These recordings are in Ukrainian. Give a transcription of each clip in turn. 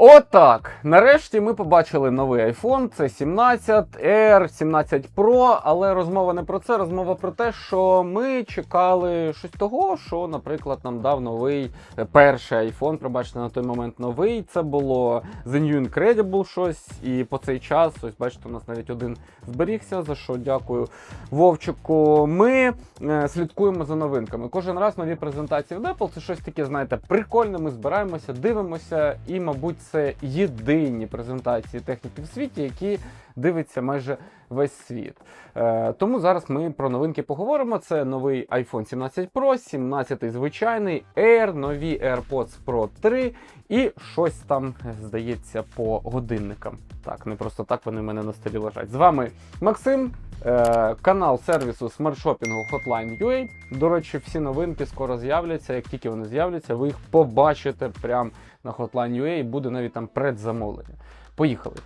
Отак. Нарешті ми побачили новий iPhone. Це 17 R, 17 Pro, але розмова не про це. Розмова про те, що ми чекали щось того, що, наприклад, нам дав новий е, перший iPhone. Пробачте, на той момент новий. Це було The New Incredible щось. І по цей час, ось бачите, у нас навіть один зберігся. За що дякую Вовчику. Ми е, слідкуємо за новинками. Кожен раз нові презентації в Apple. Це щось таке, знаєте, прикольне. Ми збираємося, дивимося, і, мабуть, це єдині презентації техніки в світі, які дивиться майже весь світ. Е, тому зараз ми про новинки поговоримо. Це новий iPhone 17 Pro, 17 звичайний, Air, нові AirPods Pro 3 і щось там, здається, по годинникам. Так, не просто так вони в мене на столі лежать. З вами Максим, канал сервісу смартшопінгу Hotline.ua. До речі, всі новинки скоро з'являться. Як тільки вони з'являться, ви їх побачите прямо на Hotline.ua і буде навіть там предзамовлення. Поїхали.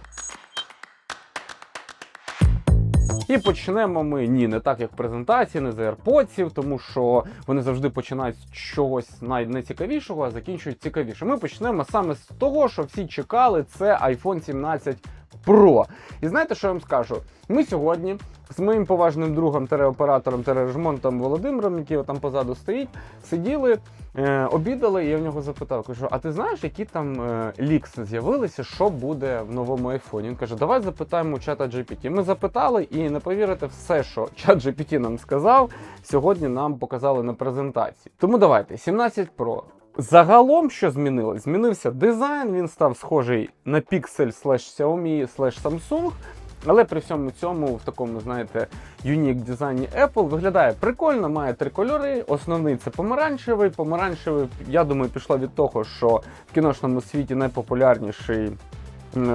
І почнемо ми ні, не так, як презентації, не з AirPods, тому що вони завжди починають з чогось найцікавішого, а закінчують цікавіше. Ми почнемо саме з того, що всі чекали, це iPhone 17 Pro. І знаєте, що я вам скажу? Ми сьогодні з моїм поважним другом, тереоператором, тережмонтом Володимиром, який там позаду стоїть, сиділи, е, обідали, і я в нього запитав, кажу, а ти знаєш, які там е, лікси з'явилися, що буде в новому айфоні? Він каже, давай запитаємо у чата GPT. Ми запитали, і не повірите, все, що чат GPT нам сказав, сьогодні нам показали на презентації. Тому давайте, 17 Pro. Загалом, що змінилось? Змінився дизайн, він став схожий на Pixel slash Xiaomi slash Samsung. Але при всьому цьому, в такому, знаєте, юнік дизайні Apple виглядає прикольно, має три кольори. Основний це помаранчевий. Помаранчевий, я думаю, пішло від того, що в кіношному світі найпопулярніший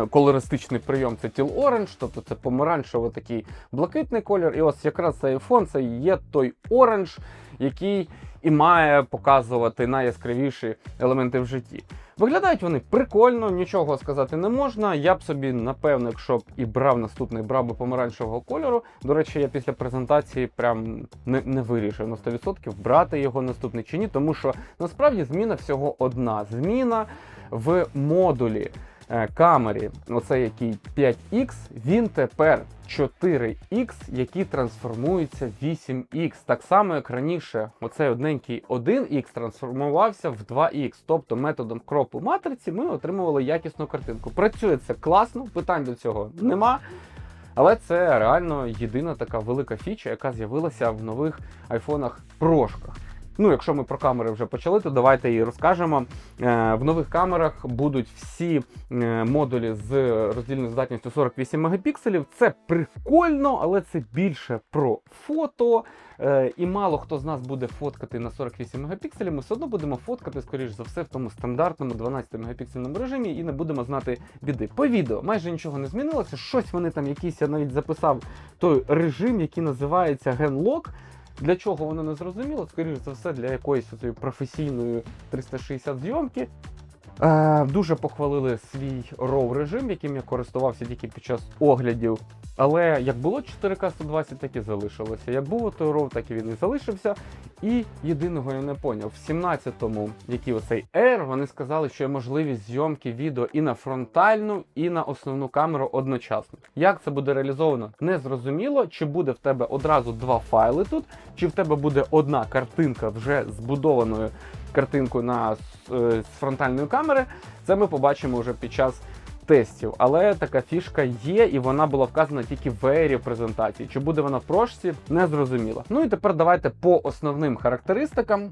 колористичний прийом це Teal Orange, тобто це помаранчево такий блакитний колір. І ось якраз цей iPhone це є той оранж, який і має показувати найяскравіші елементи в житті. Виглядають вони прикольно, нічого сказати не можна. Я б собі, напевно, якщо б і брав наступний, брав би помаранчевого кольору. До речі, я після презентації прям не, не вирішив на 100% брати його наступний чи ні, тому що насправді зміна всього одна. Зміна в модулі камері, оце який 5X, він тепер 4X, який трансформується в 8X. Так само, як раніше, оцей одненький 1X трансформувався в 2X. Тобто методом кропу матриці ми отримували якісну картинку. Працює це класно, питань до цього нема. Але це реально єдина така велика фіча, яка з'явилася в нових айфонах прошках. Ну, якщо ми про камери вже почали, то давайте її розкажемо. Е, В нових камерах будуть всі е, модулі з роздільною здатністю 48 мегапікселів. Це прикольно, але це більше про фото. Е, І мало хто з нас буде фоткати на 48 мегапікселів. Ми все одно будемо фоткати, скоріш за все, в тому стандартному 12 мегапіксельному режимі і не будемо знати біди. По відео майже нічого не змінилося. Щось вони там якийсь я навіть записав той режим, який називається GenLock. Для чого воно не зрозуміло, скоріш за все, для якоїсь професійної 360 зйомки. Е, дуже похвалили свій RAW режим, яким я користувався тільки під час оглядів. Але як було 4К 120, так і залишилося. Як було той RAW, так і він і залишився. І єдиного я не поняв, в 17-му, який оцей Air, вони сказали, що є можливість зйомки відео і на фронтальну, і на основну камеру одночасно. Як це буде реалізовано, не зрозуміло. Чи буде в тебе одразу два файли тут, чи в тебе буде одна картинка вже збудованою картинкою на е, з фронтальної камери. Це ми побачимо вже під час тестів. Але така фішка є, і вона була вказана тільки в ері презентації. Чи буде вона в прошці, не зрозуміло. Ну і тепер давайте по основним характеристикам.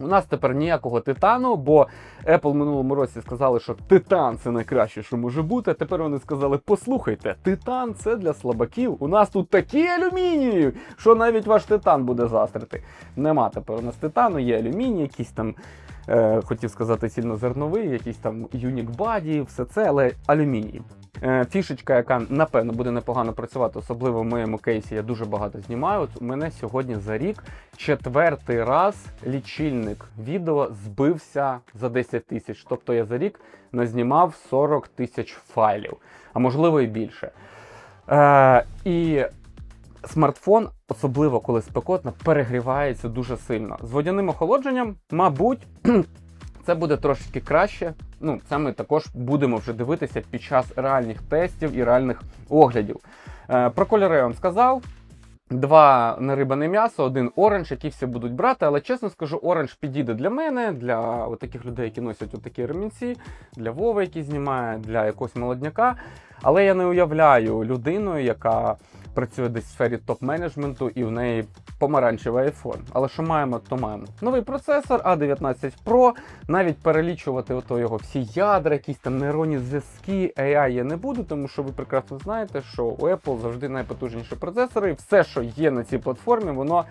У нас тепер ніякого титану, бо Apple минулому році сказали, що титан це найкраще, що може бути. Тепер вони сказали: послухайте, титан це для слабаків. У нас тут такі алюмінії, що навіть ваш титан буде застрити. Нема тепер у нас титану, є алюміній, якийсь там. Е, хотів сказати цільнозерновий, якийсь там Unique Body, все це, але алюміній. Е, фішечка, яка напевно буде непогано працювати, особливо в моєму кейсі, я дуже багато знімаю. От у мене сьогодні за рік четвертий раз лічильник відео збився за 10 тисяч. Тобто я за рік назнімав 40 тисяч файлів, а можливо і більше. Е, і смартфон, особливо коли спекотно, перегрівається дуже сильно. З водяним охолодженням, мабуть, це буде трошечки краще. Ну, це ми також будемо вже дивитися під час реальних тестів і реальних оглядів. Е, про кольори я вам сказав. Два нарибане м'ясо, один оранж, які всі будуть брати, але чесно скажу, оранж підійде для мене, для таких людей, які носять отакі ремінці, для Вови, який знімає, для якогось молодняка. Але я не уявляю людину, яка працює десь в сфері топ-менеджменту і в неї помаранчевий iPhone. Але що маємо, то маємо. Новий процесор A19 Pro. Навіть перелічувати ото його всі ядра, якісь там нейронні зв'язки, AI я не буду, тому що ви прекрасно знаєте, що у Apple завжди найпотужніші процесори, і все, що є на цій платформі, воно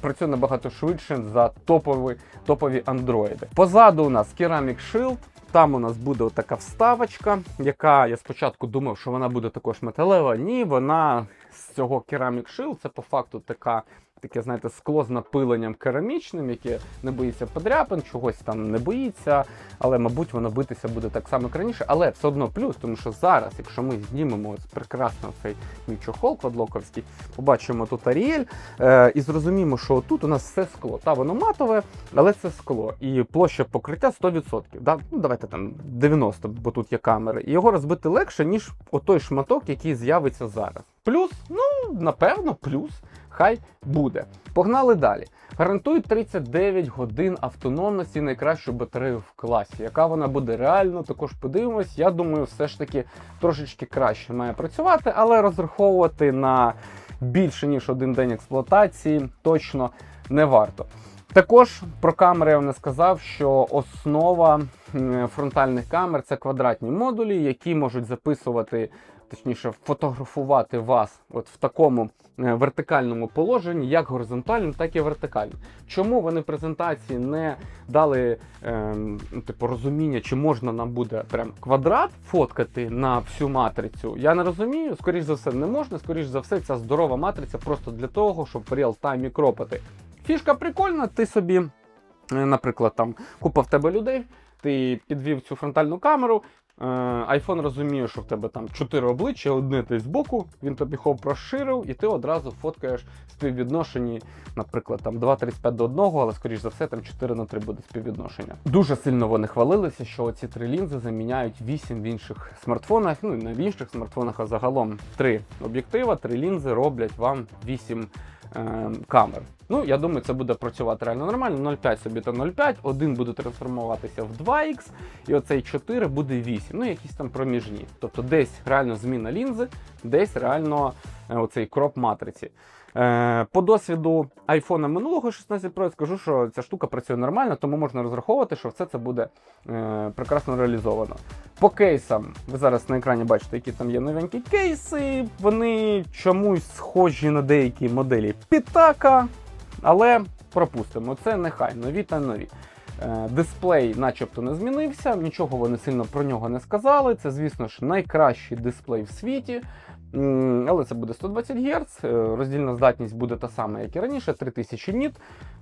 працює набагато швидше за топові, топові андроїди. Позаду у нас Ceramic Shield. Там у нас буде така вставочка, яка я спочатку думав, що вона буде також металева. Ні, вона з цього Ceramic Shield, це по факту така. Таке, знаєте, скло з напиленням керамічним, яке не боїться подряпин, чогось там не боїться, але, мабуть, воно битися буде так само як раніше. Але все одно плюс, тому що зараз, якщо ми знімемо ось прекрасно цей мій чохол квадлоковський, побачимо тут Аріель е, і зрозуміємо, що тут у нас все скло. Та воно матове, але це скло. І площа покриття 100%. Да? Ну, давайте там 90%, бо тут є камери. І його розбити легше, ніж отой шматок, який з'явиться зараз. Плюс, ну, напевно, плюс. Хай буде. Погнали далі. Гарантують 39 годин автономності найкращу батарею в класі. Яка вона буде реально, також подивимось. Я думаю, все ж таки трошечки краще має працювати, але розраховувати на більше ніж один день експлуатації точно не варто. Також про камери я вам не сказав, що основа фронтальних камер це квадратні модулі, які можуть записувати, точніше, фотографувати вас от в такому е, вертикальному положенні, як горизонтальному, так і вертикальному. Чому вони в презентації не дали ну, типу розуміння, чи можна нам буде прям квадрат фоткати на всю матрицю? Я не розумію. Скоріш за все, не можна. Скоріш за все, ця здорова матриця просто для того, щоб в реал-таймі кропати. Фішка прикольна, ти собі, е, наприклад, там купа в тебе людей, ти підвів цю фронтальну камеру. Е, iPhone розуміє, що в тебе там чотири обличчя, одне ти збоку, він тобі хоп розширив, і ти одразу фоткаєш співвідношенні, наприклад, там 2,35 до 1, але скоріш за все там 4 на 3 буде співвідношення. Дуже сильно вони хвалилися, що ці три лінзи заміняють 8 в інших смартфонах. Ну не в інших смартфонах, а загалом три об'єктива, три лінзи роблять вам 8 е, камер. Ну, я думаю, це буде працювати реально нормально. 0,5 собі та 0,5, один буде трансформуватися в 2х, і оцей 4 буде 8. Ну, якісь там проміжні. Тобто десь реально зміна лінзи, десь реально е, оцей кроп матриці. Е, по досвіду iPhone минулого 16 Pro я скажу, що ця штука працює нормально, тому можна розраховувати, що все це буде е, прекрасно реалізовано. По кейсам, ви зараз на екрані бачите, які там є новенькі кейси. Вони чомусь схожі на деякі моделі Pitaka, але пропустимо. Це нехай нові та нові. Е, Дисплей, начебто, не змінився, нічого вони сильно про нього не сказали. Це, звісно ж, найкращий дисплей в світі. Але це буде 120 Гц, е, роздільна здатність буде та сама, як і раніше, 3000 ніт,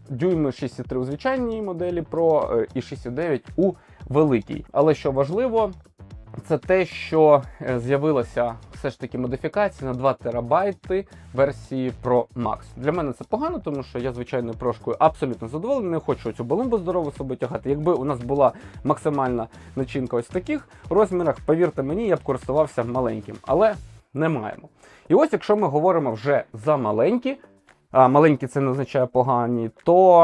дюйми 6,3 у звичайній моделі Pro е, і 6,9 у великій. Але що важливо, це те, що е, з'явилася все ж таки модифікація на 2 терабайти версії Pro Max. Для мене це погано, тому що я звичайно прошкою абсолютно задоволений. Не хочу цю балумбу здорову собі тягати. Якби у нас була максимальна начинка ось в таких розмірах, повірте мені, я б користувався маленьким, але не маємо. І ось, якщо ми говоримо вже за маленькі, а маленькі це не означає погані, то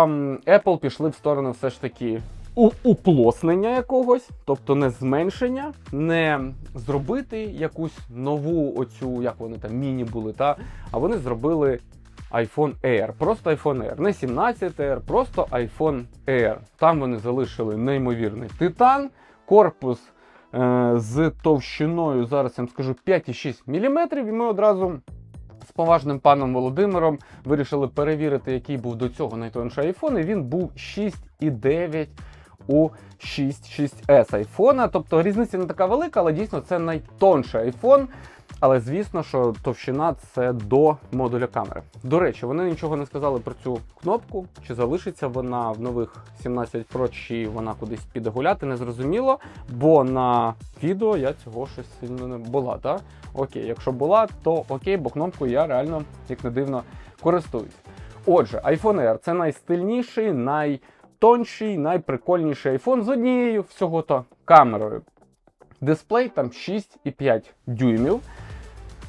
Apple пішли в сторону все ж таки у- уплоснення якогось, тобто не зменшення, не зробити якусь нову оцю, як вони там міні були, та а вони зробили iPhone Air, просто iPhone Air, не 17 Air, просто iPhone Air. Там вони залишили неймовірний титан, корпус з товщиною, зараз я вам скажу 5,6 мм, і ми одразу з поважним паном Володимиром вирішили перевірити, який був до цього найтонший айфон, і він був 6,9 у 6.6S айфона. Тобто різниця не така велика, але дійсно це найтонший айфон. Але звісно, що товщина це до модуля камери. До речі, вони нічого не сказали про цю кнопку, чи залишиться вона в нових 17 Pro, чи вона кудись піде гуляти, не зрозуміло. Бо на відео я цього щось сильно не була. Так? Окей, якщо була, то окей, бо кнопкою я реально, як не дивно, користуюсь. Отже, iPhone Air це найстильніший, найтонший, найприкольніший iPhone з однією всього-то камерою. Дисплей там 6,5 дюймів.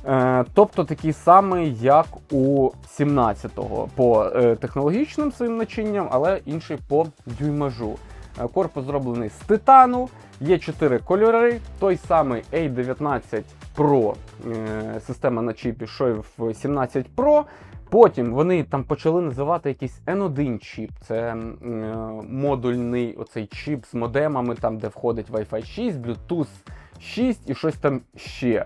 Е, тобто такий самий, як у 17-го по е, технологічним своїм начинням, але інший по дюймажу. Е, корпус зроблений з титану, є 4 кольори. Той самий A19 Pro система на чіпі, що й в 17 Pro. Потім вони там почали називати якийсь N1 чіп. Це модульний оцей чіп з модемами, там де входить Wi-Fi 6, Bluetooth 6 і щось там ще.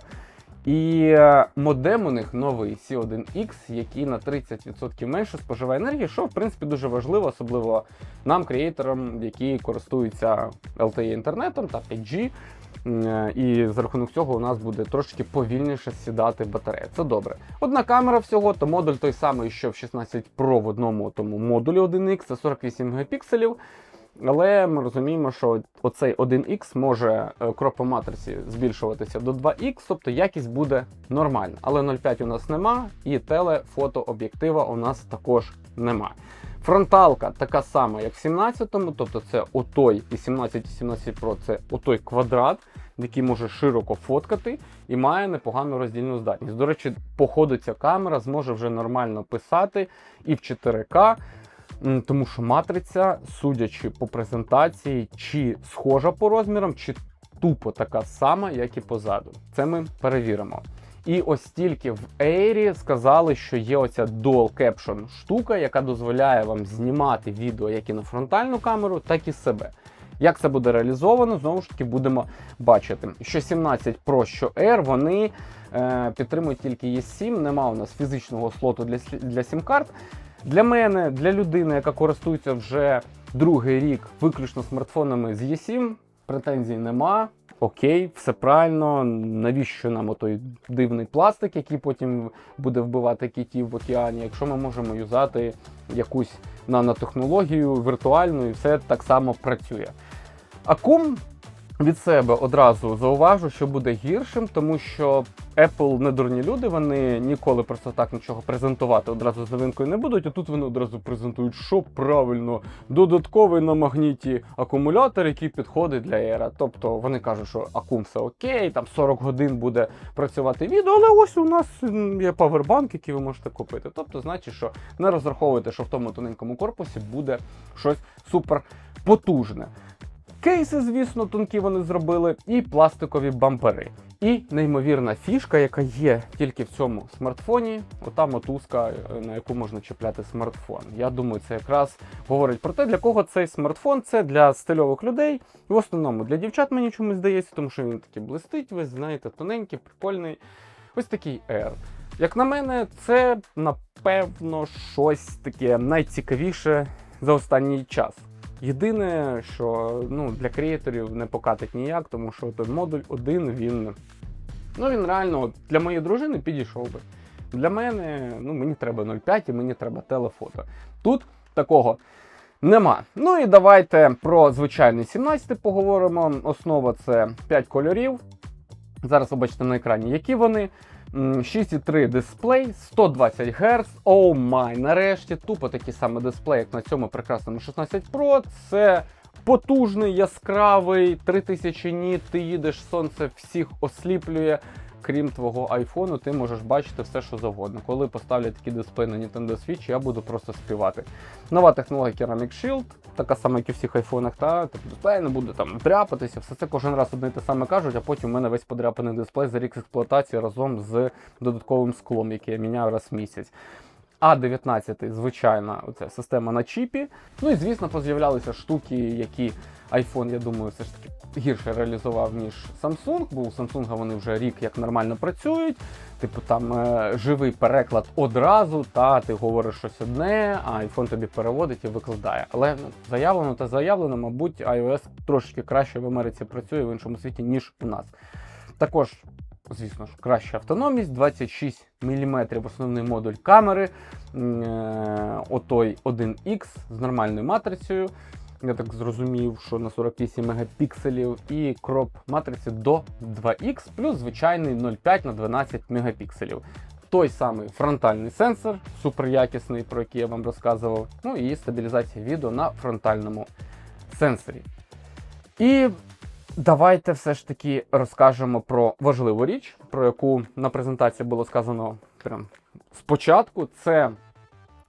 І е, модем у них новий C1X, який на 30% менше споживає енергії, що в принципі дуже важливо, особливо нам, креаторам, які користуються LTE інтернетом та 5G. Е, І за рахунок цього у нас буде трошки повільніше сідати батарея. Це добре. Одна камера всього, то модуль той самий, що в 16 Pro в одному тому модулі 1X, це 48 мегапікселів. Але ми розуміємо, що оцей 1X може е, по матриці збільшуватися до 2X, тобто якість буде нормальна. Але 0,5 у нас нема, і телефотооб'єктива у нас також нема. Фронталка така сама, як в 17-му, тобто це отой і 17 і 17 Pro це отой квадрат, який може широко фоткати і має непогану роздільну здатність. До речі, по ходу ця камера зможе вже нормально писати і в 4К. Тому що матриця, судячи по презентації, чи схожа по розмірам, чи тупо така сама, як і позаду. Це ми перевіримо. І ось тільки в Air сказали, що є оця Dual Caption штука, яка дозволяє вам знімати відео як і на фронтальну камеру, так і себе. Як це буде реалізовано, знову ж таки будемо бачити. Що 17 Pro, що Air, вони е, підтримують тільки E7, нема у нас фізичного слоту для, для сім-карт. Для мене, для людини, яка користується вже другий рік виключно смартфонами з E7, претензій нема. Окей, все правильно. Навіщо нам отой дивний пластик, який потім буде вбивати китів в океані, якщо ми можемо юзати якусь нанотехнологію віртуальну і все так само працює. Акум від себе одразу зауважу, що буде гіршим, тому що Apple не дурні люди, вони ніколи просто так нічого презентувати одразу з новинкою не будуть. А тут вони одразу презентують, що правильно, додатковий на магніті акумулятор, який підходить для Air. Тобто вони кажуть, що акум все окей, там 40 годин буде працювати відео, але ось у нас є павербанк, який ви можете купити. Тобто, значить, що не розраховуйте, що в тому тоненькому корпусі буде щось супер потужне. Кейси, звісно, тонкі вони зробили, і пластикові бампери. І неймовірна фішка, яка є тільки в цьому смартфоні, ота мотузка, е, на яку можна чіпляти смартфон. Я думаю, це якраз говорить про те, для кого цей смартфон це для стильових людей. В основному для дівчат мені чомусь здається, тому що він такий блистить, ви знаєте, тоненький, прикольний. Ось такий Air. Як на мене, це напевно щось таке найцікавіше за останній час. Єдине, що ну, для креаторів не покатить ніяк, тому що той модуль один він. Ну він реально от, для моєї дружини підійшов би. Для мене, ну мені треба 0,5 і мені треба телефото. Тут такого нема. Ну і давайте про звичайний 17 поговоримо. Основа це 5 кольорів. Зараз ви бачите на екрані, які вони. М, 6,3 дисплей, 120 Гц. Оу май, нарешті, тупо такий самий дисплей, як на цьому прекрасному 16 Pro. Це потужний, яскравий, 3000 ніт, ти їдеш, сонце всіх осліплює. Крім твого айфону, ти можеш бачити все, що завгодно. Коли поставлять такий дисплей на Nintendo Switch, я буду просто співати. Нова технологія Ceramic Shield, така сама, як і в всіх айфонах, та тобто дисплей не буде там дряпатися, все це кожен раз одне те саме кажуть, а потім у мене весь подряпаний дисплей за рік експлуатації разом з додатковим склом, який я міняю раз в місяць. А19, звичайна оця система на чіпі. Ну і звісно, поз'являлися штуки, які iPhone, я думаю, все ж таки гірше реалізував, ніж Samsung, бо у Samsung вони вже рік як нормально працюють. Типу там е, живий переклад одразу, та ти говориш щось одне, а iPhone тобі переводить і викладає. Але ну, заявлено та заявлено, мабуть, iOS трошки краще в Америці працює в іншому світі, ніж у нас. Також, звісно ж, краща автономність, 26 мм основний модуль камери, е, отой 1X з нормальною матрицею. Я так зрозумів, що на 48 мегапікселів і кроп матриці до 2X, плюс звичайний 0,5 на 12 мегапікселів. той самий фронтальний сенсор, суперякісний, про який я вам розказував. Ну і стабілізація відео на фронтальному сенсорі. І давайте все ж таки розкажемо про важливу річ, про яку на презентації було сказано прям спочатку. Це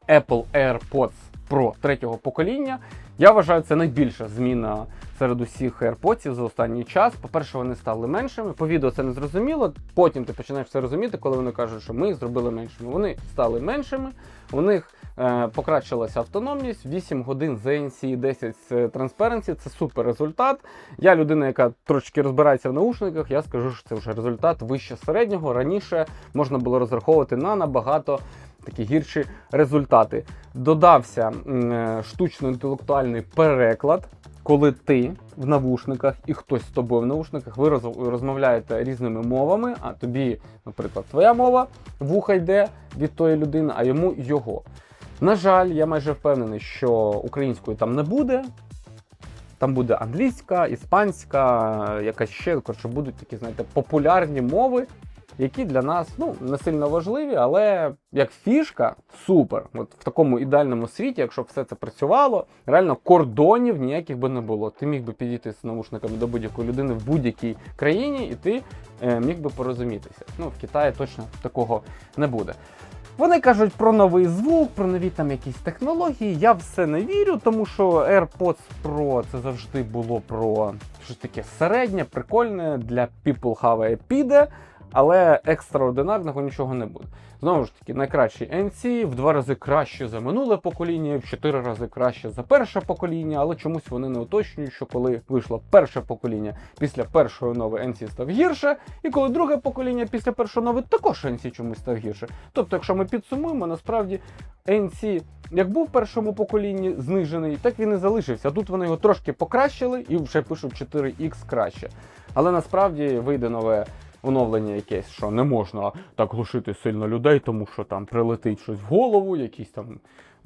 Apple AirPods Pro третього покоління. Я вважаю, це найбільша зміна серед усіх AirPods за останній час. По-перше, вони стали меншими. По відео це не зрозуміло. Потім ти починаєш це розуміти, коли вони кажуть, що ми їх зробили меншими. Вони стали меншими, у них е, покращилася автономність. 8 годин ZNC 10 з Transparency це супер результат. Я людина, яка трошки розбирається в наушниках, я скажу, що це вже результат вище середнього. Раніше можна було розраховувати на набагато такі гірші результати. Додався е, штучно-інтелектуальний переклад, коли ти в навушниках і хтось з тобою в навушниках, ви роз- розмовляєте різними мовами, а тобі, наприклад, твоя мова вуха йде від тої людини, а йому його. На жаль, я майже впевнений, що української там не буде. Там буде англійська, іспанська, якась ще коротше, будуть такі, знаєте, популярні мови, які для нас ну, не сильно важливі, але як фішка супер. От в такому ідеальному світі, якщо все це працювало, реально кордонів ніяких би не було. Ти міг би підійти з наушниками до будь-якої людини в будь-якій країні, і ти е, міг би порозумітися. Ну, в Китаї точно такого не буде. Вони кажуть про новий звук, про нові там якісь технології. Я все не вірю, тому що AirPods Pro це завжди було про щось таке середнє, прикольне для people have a піде, але екстраординарного нічого не буде. Знову ж таки, найкращий NC, в два рази краще за минуле покоління, в чотири рази краще за перше покоління, але чомусь вони не уточнюють, що коли вийшло перше покоління, після першого нове NC став гірше, і коли друге покоління після першого нове також NC чомусь став гірше. Тобто, якщо ми підсумуємо, насправді NC як був в першому поколінні знижений, так він і залишився. Тут вони його трошки покращили і вже пишуть 4X краще. Але насправді вийде нове оновлення якесь, що не можна так глушити сильно людей, тому що там прилетить щось в голову, якийсь там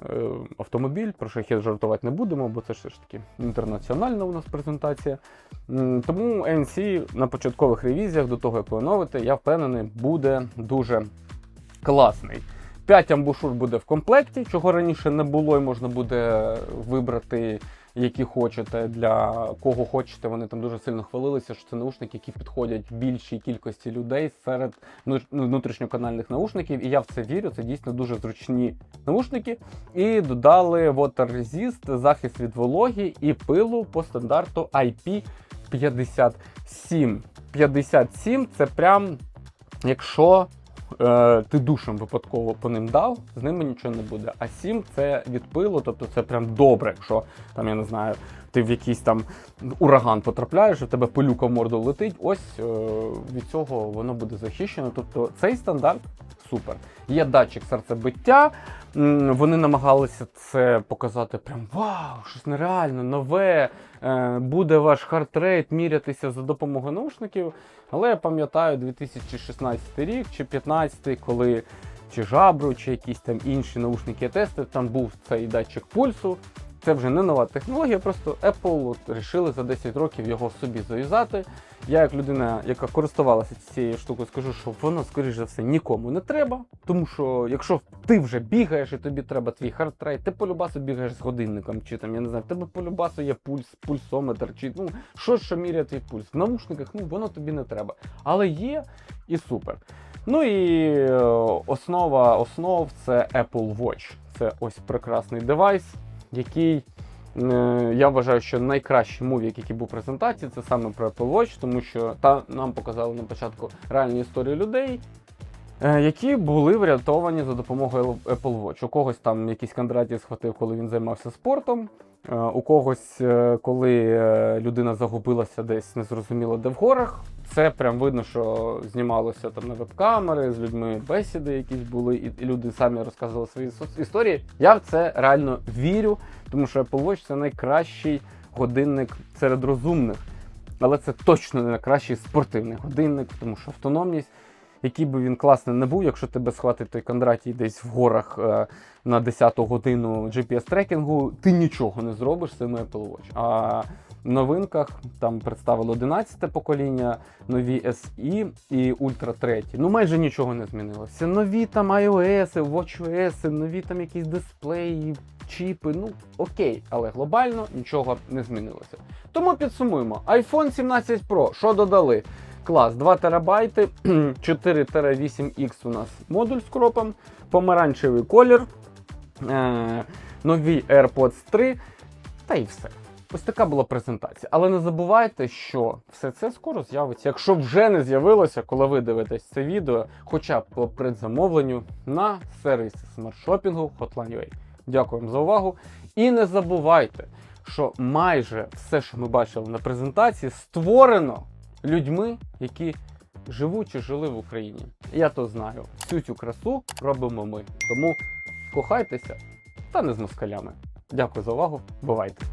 е, автомобіль, про шахет жартувати не будемо, бо це ж таки інтернаціональна у нас презентація. Тому NC на початкових ревізіях до того, як ви оновите, я впевнений, буде дуже класний. 5 амбушур буде в комплекті, чого раніше не було, і можна буде вибрати, які хочете, для кого хочете. Вони там дуже сильно хвалилися, що це наушники, які підходять більшій кількості людей серед ну, внутрішньоканальних наушників. І я в це вірю. Це дійсно дуже зручні наушники. І додали Water Resist, захист від вологі і пилу по стандарту IP57. 57 це прям якщо е, ти душем випадково по ним дав, з ними нічого не буде. А 7 це від пилу, тобто це прям добре, якщо там, я не знаю, ти в якийсь там ураган потрапляєш, в тебе пилюка в морду летить. Ось е, від цього воно буде захищено. Тобто цей стандарт супер. Є датчик серцебиття. Вони намагалися це показати прям вау, щось нереально, нове. Е, Буде ваш хардрейт мірятися за допомогою наушників. Але я пам'ятаю 2016 рік чи 2015, коли чи жабру, чи якісь там інші наушники я тестив, там був цей датчик пульсу. Це вже не нова технологія, просто Apple от вирішили за 10 років його собі зав'язати. Я, як людина, яка користувалася цією штукою, скажу, що воно, скоріш за все, нікому не треба. Тому що якщо ти вже бігаєш і тобі треба твій хардрейт, ти полюбасу бігаєш з годинником, чи там, я не знаю, в тебе полюбасу є пульс, пульсометр, чи ну що, що міряє твій пульс. В наушниках ну воно тобі не треба. Але є і супер. Ну і е, основа основ це Apple Watch. Це ось прекрасний девайс, який е, я вважаю, що найкращий мувік, який був в презентації, це саме про Apple Watch, тому що та нам показали на початку реальні історії людей. е, Які були врятовані за допомогою Apple Watch. У когось там якийсь Кондратів схватив, коли він займався спортом. Е, У когось, е, коли е, людина загубилася десь незрозуміло де в горах. Це прям видно, що знімалося там на веб-камери, з людьми бесіди якісь були, і люди самі розказували свої історії. Я в це реально вірю, тому що Apple Watch це найкращий годинник серед розумних. Але це точно не найкращий спортивний годинник, тому що автономність, який би він класний не був, якщо тебе схватить той Кондратій десь в горах е, на 10-ту годину GPS-трекінгу, ти нічого не зробиш з цим Apple Watch. А новинках. Там представили 11 покоління, нові SE і Ultra 3. Ну майже нічого не змінилося. Нові там iOS, WatchOS, нові там якісь дисплеї, чіпи. Ну окей, але глобально нічого не змінилося. Тому підсумуємо: iPhone 17 Pro, що додали? Клас, 2 терабайти, 4-8X у нас модуль з кропом, помаранчевий колір, е- нові AirPods 3, та і все. Ось така була презентація. Але не забувайте, що все це скоро з'явиться. Якщо вже не з'явилося, коли ви дивитесь це відео, хоча б по предзамовленню на сервісі смарт-шопінгу Hotline.ua. Дякуємо за увагу. І не забувайте, що майже все, що ми бачили на презентації, створено людьми, які живуть чи жили в Україні. Я то знаю. Всю цю красу робимо ми. Тому кохайтеся та не з москалями. Дякую за увагу. Бувайте!